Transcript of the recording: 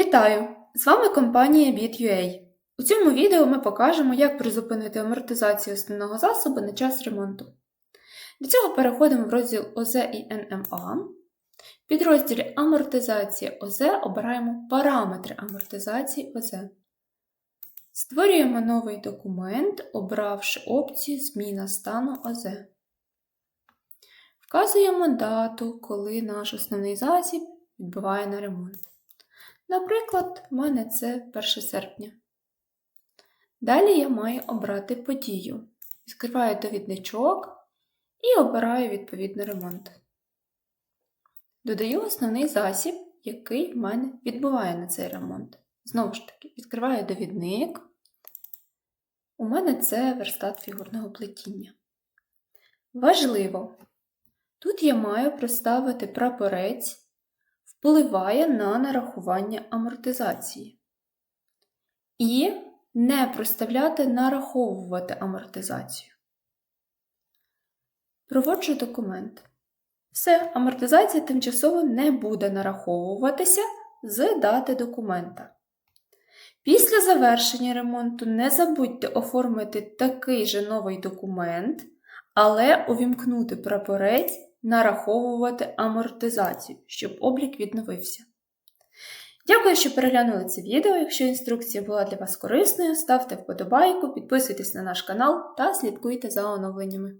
Вітаю! З вами компанія BitUA. У цьому відео ми покажемо, як призупинити амортизацію основного засобу на час ремонту. Для цього переходимо в розділ ОЗ і НМА. В підрозділі Амортизація ОЗ обираємо параметри амортизації ОЗ. Створюємо новий документ, обравши опцію Зміна стану ОЗ. Вказуємо дату, коли наш основний засіб відбуває на ремонт. Наприклад, в мене це 1 серпня. Далі я маю обрати подію. Відкриваю довідничок і обираю відповідно ремонт. Додаю основний засіб, який в мене відбуває на цей ремонт. Знову ж таки, відкриваю довідник. У мене це верстат фігурного плетіння. Важливо! Тут я маю проставити прапорець впливає на нарахування амортизації. І не проставляти нараховувати амортизацію. Проводжу документ. Все, амортизація тимчасово не буде нараховуватися з дати документа. Після завершення ремонту не забудьте оформити такий же новий документ, але увімкнути прапорець нараховувати амортизацію, щоб облік відновився. Дякую, що переглянули це відео. Якщо інструкція була для вас корисною, ставте вподобайку, підписуйтесь на наш канал та слідкуйте за оновленнями.